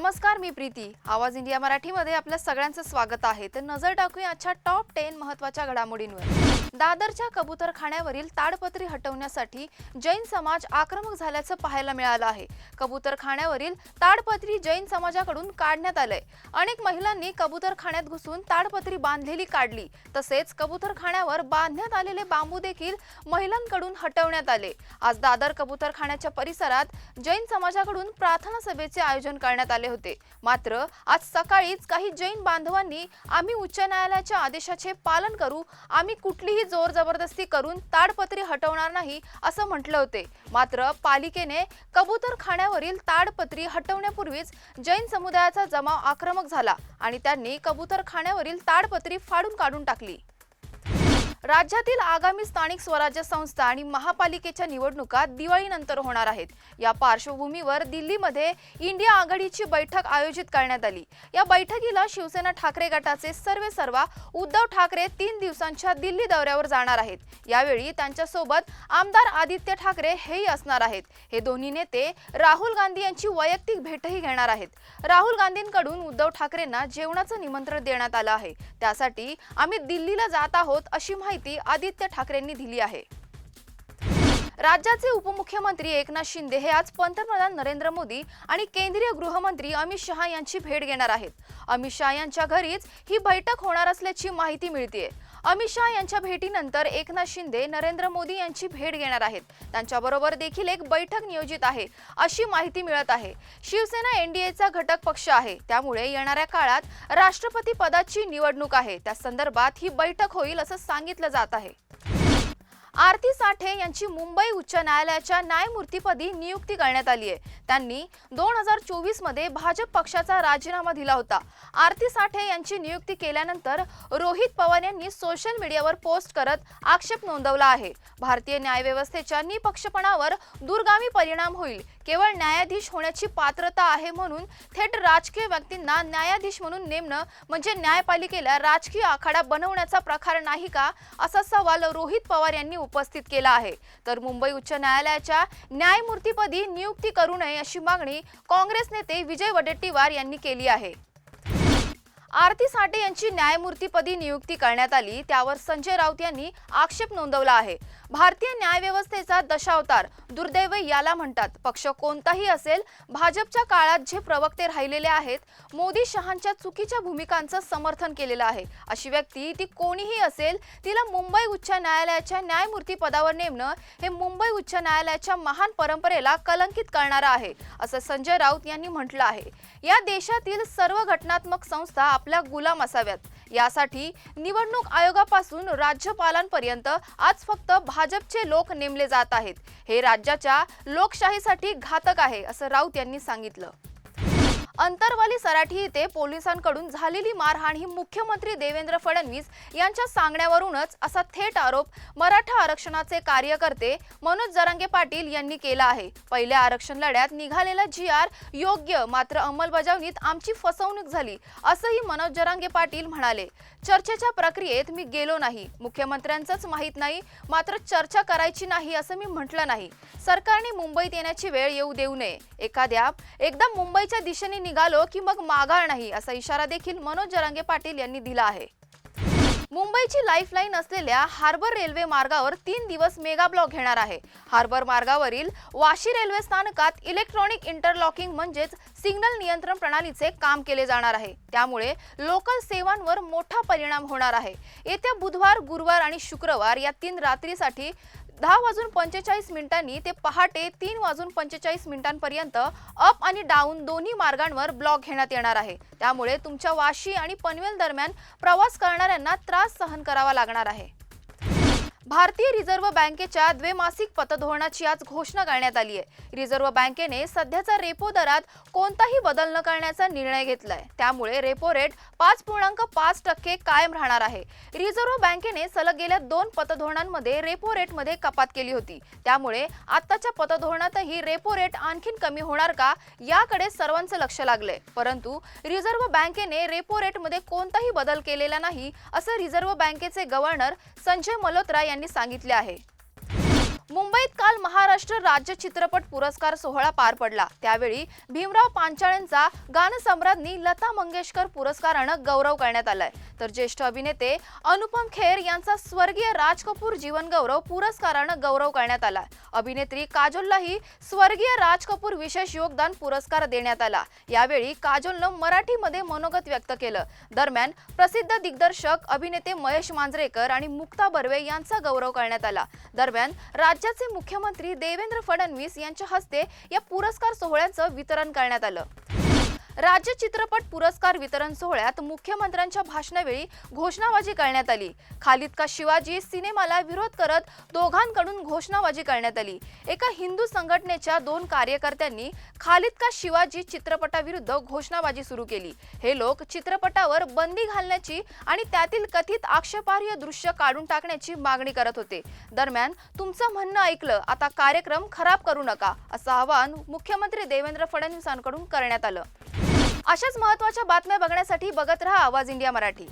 नमस्कार मी प्रीती. आवाज इंडिया मराठीमध्ये आपल्या सगळ्यांचं स्वागत आहे. तर नजर टाकूया आजच्या टॉप टेन महत्त्वाच्या घडामोडींवर. दादरच्या कबूतरखान्यावरील ताडपत्री हटवण्यासाठी जैन समाज आक्रमक झाल्याचं पाहायला मिळालं आहे. कबूतरखान्यावरील ताडपत्री जैन समाजाकडून काढण्यात आलंय. अनेक महिलांनी कबूतरखान्यात घुसून ताडपत्री बांधलेली काढली. तसेच कबूतरखान्यावर बांधण्यात आलेले बांबू देखील महिलांकडून हटवण्यात आले. आज दादर कबूतरखान्याच्या परिसरात जैन समाजाकडून प्रार्थना सभेचे आयोजन करण्यात आले होते. मात्र आज सकाळीच काही जैन बांधवांनी आम्ही उच्च न्यायालयाच्या आदेशाचे पालन करू आम्ही कुठलीही जोर जबरदस्ती करून ताडपत्री हटवणार नाही असं म्हटलं होते. मात्र पालिकेने कबूतरखान्यावरील ताडपत्री हटवण्यापूर्वीच जैन समुदायाचा जमाव आक्रमक झाला आणि त्यांनी कबूतरखान्यावरील ताडपत्री फाडून काढून टाकली. राज्यातील आगामी स्थानिक स्वराज्य संस्था आणि महापालिकेच्या निवडणुका दिवाळीनंतर होणार आहेत. या पार्श्वभूमीवर दिल्लीमध्ये इंडिया आघाडीची बैठक आयोजित करण्यात आली. या बैठकीला शिवसेना ठाकरे गटाचे सर्वे सर्वा उद्धव ठाकरे तीन दिवसांच्या दिल्ली दौऱ्यावर जाणार आहेत. यावेळी त्यांच्यासोबत आमदार आदित्य ठाकरे हेही असणार आहेत. हे दोन्ही नेते राहुल गांधी यांची वैयक्तिक भेटही घेणार आहेत. राहुल गांधींकडून उद्धव ठाकरेंना जेवणाचं निमंत्रण देण्यात आलं आहे. त्यासाठी आम्ही दिल्लीला जात आहोत अशी माहिती आदित्य ठाकरेंनी दिली आहे. राज्याचे उपमुख्यमंत्री एकनाथ शिंदे हे आज पंतप्रधान नरेंद्र मोदी आणि केंद्रीय गृहमंत्री अमित शहा यांची भेट घेणार आहेत. अमित शहा यांच्या घरीच ही बैठक होणार असल्याची माहिती मिळते अमित शहा यांच्या भेटीनंतर एकनाथ शिंदे नरेंद्र मोदी यांची भेट घेणार आहेत. त्यांच्याबरोबर देखील एक बैठक नियोजित आहे अशी माहिती मिळत आहे. शिवसेना एनडीएचा घटक पक्ष आहे त्यामुळे येणाऱ्या काळात राष्ट्रपती पदाची निवडणूक आहे. त्या संदर्भात ही बैठक होईल असं सांगितलं जात आहे. आरती साठे यांची मुंबई उच्च न्यायालयाच्या न्यायमूर्तीपदी नियुक्ती करण्यात आली आहे. त्यांनी दोन हजार चोवीसमध्ये भाजप पक्षाचा राजीनामा दिला होता. आरती साठे यांची नियुक्ती केल्यानंतर रोहित पवार यांनी सोशल मीडियावर पोस्ट करत आक्षेप नोंदवला आहे. भारतीय न्यायव्यवस्थेच्या निपक्षपणावर दूरगामी परिणाम होईल केवळ न्यायाधीश होण्याची पात्रता आहे म्हणून थेट राजकीय व्यक्तींना न्यायाधीश म्हणून नेमणं म्हणजे न्यायपालिकेला राजकीय आखाडा बनवण्याचा प्रकार नाही का असा सवाल रोहित पवार यांनी उपस्थित केला आहे. तर मुंबई उच्च न्यायालयाच्या न्यायमूर्तीपदी नियुक्ती करू नये अशी मागणी काँग्रेस नेते विजय वडेट्टीवार यांनी केली आहे. आरती साठे यांची न्यायमूर्तीपदी नियुक्ती करण्यात आली त्यावर संजय राऊत यांनी आक्षेप नोंदवला आहे. भारतीय न्यायव्यवस्थेचा दशावतार. दुर्दैव याला म्हणतात. पक्ष कोणताही असेल भाजपच्या काळात जे प्रवक्ते राहिलेले आहेत मोदी शहांच्या चुकीच्या भूमिकांचं समर्थन केलेलं आहे. अशी व्यक्ती ती कोणीही असेल तिला मुंबई उच्च न्यायालयाच्या न्यायमूर्ती पदावर नेमणं हे मुंबई उच्च न्यायालयाच्या महान परंपरेला कलंकित करणारं आहे असं संजय राऊत यांनी म्हटलं आहे. या देशातील सर्व घटनात्मक संस्था आपल्या गुलाम असाव्यात. यासाठी निवडणूक आयोगापासून राज्यपालांपर्यंत आज फक्त भाजपचे लोक नेमले जात आहेत. हे राज्याच्या लोकशाहीसाठी घातक आहे असं राऊत यांनी सांगितलं. अंतरवाली सराठी येथे पोलिसांकडून झालेली मारहाण ही मुख्यमंत्री देवेंद्र फडणवीस यांच्या सांगण्यावरूनच असा थेट आरोप मराठा आरक्षणाचे कार्यकर्ते मनोज जरांगे पाटील यांनी केला आहे. पहिल्या आरक्षण लढ्यात निघालेला जी आर योग्य मात्र अंमलबजावणीत आमची फसवणूक झाली असंही मनोज जरांगे पाटील म्हणाले. चर्चेच्या प्रक्रियेत मी गेलो नाही. मुख्यमंत्र्यांचंच माहीत नाही मात्र चर्चा करायची नाही असं मी म्हटलं नाही. सरकारने मुंबईत येण्याची वेळ येऊ देऊ नये. एखाद्या एकदा मुंबईच्या दिशेने निघालो की मग माघार नाही असा इशारा देखील मनोज जरांगे पाटील यांनी दिला आहे. मुंबईची लाईफलाईन असलेल्या हार्बर रेल्वे मार्गावर तीन दिवस मेगा ब्लॉक घेणार आहे. हार्बर मार्गावरील वाशी रेल्वे स्थानकात इलेक्ट्रॉनिक इंटरलॉकिंग म्हणजेच सिग्नल नियंत्रण प्रणालीचे काम केले जाणार आहे. त्यामुळे लोकल सेवांवर मोठा परिणाम होणार आहे. येत्या बुधवार गुरुवार आणि शुक्रवार या तीन रात्रीसाठी दहा वाजून पंचेचाळीस मिनिटांनी ते पहाटे तीन वाजून पंचेचाळीस मिनिटांपर्यंत अप आणि डाऊन दोन्ही मार्गांवर ब्लॉक घेण्यात येणार आहे. त्यामुळे तुमच्या वाशी आणि पनवेल दरम्यान प्रवास करणाऱ्यांना त्रास सहन करावा लागणार आहे. भारतीय रिझर्व्ह बँकेच्या द्वैमासिक पतधोरणाची आज घोषणा करण्यात आली आहे. रिझर्व्ह बँकेने सध्याचा रेपो दरात कोणताही बदल न करण्याचा निर्णय घेतलाय. त्यामुळे रेपो रेट पाच पूर्णांक पाच टक्के कायम राहणार आहे. रिझर्व्ह बँकेने सलग गेल्या दोन पतधोरणांमध्ये रेपो रेटमध्ये कपात केली होती. त्यामुळे आत्ताच्या पतधोरणातही रेपो रेट आणखीन कमी होणार का याकडे सर्वांचं लक्ष लागलंय. परंतु रिझर्व्ह बँकेने रेपो रेटमध्ये कोणताही बदल केलेला नाही असं रिझर्व्ह बँकेचे गव्हर्नर संजय मल्होत्रा यांनी सांगितले आहे. मुंबईत काल महाराष्ट्र राज्य चित्रपट पुरस्कार सोहळा पार पडला. त्यावेळी भीमराव पांचाळेंचा गानसम्राज्ञी लता मंगेशकर पुरस्कारानं गौरव करण्यात आलाय. तर ज्येष्ठ अभिनेते अनुपम खेर यांचा स्वर्गीय राज कपूर जीवन गौरव पुरस्कारानं गौरव करण्यात आला. अभिनेत्री काजोललाही स्वर्गीय राज कपूर विशेष योगदान पुरस्कार देण्यात आला. यावेळी काजोलनं मराठीमध्ये मनोगत व्यक्त केलं. दरम्यान प्रसिद्ध दिग्दर्शक अभिनेते महेश मांजरेकर आणि मुक्ता बर्वे यांचा गौरव करण्यात आला. दरम्यान राज्याचे मुख्यमंत्री देवेंद्र फडणवीस यांच्या हस्ते या पुरस्कार सोहळ्याचं वितरण करण्यात आलं. राज्य चित्रपट पुरस्कार वितरण सोहळ्यात मुख्यमंत्र्यांच्या भाषणावेळी घोषणाबाजी करण्यात आली. खालिद का शिवाजी सिनेमाला विरोध करत दोघांकडून घोषणाबाजी करण्यात आली. एका हिंदू संघटनेच्या दोन कार्यकर्त्यांनी खालिद का शिवाजी चित्रपटाविरुद्ध घोषणाबाजी सुरू केली. हे लोक चित्रपटावर बंदी घालण्याची आणि त्यातील कथित आक्षेपार्ह दृश्य काढून टाकण्याची मागणी करत होते. दरम्यान तुमचं म्हणणं ऐकलं आता कार्यक्रम खराब करू नका असं आवाहन मुख्यमंत्री देवेंद्र फडणवीसांकडून करण्यात आलं. अशाच महत्त्वाच्या बातम्या बघण्यासाठी बघत रहा आवाज इंडिया मराठी.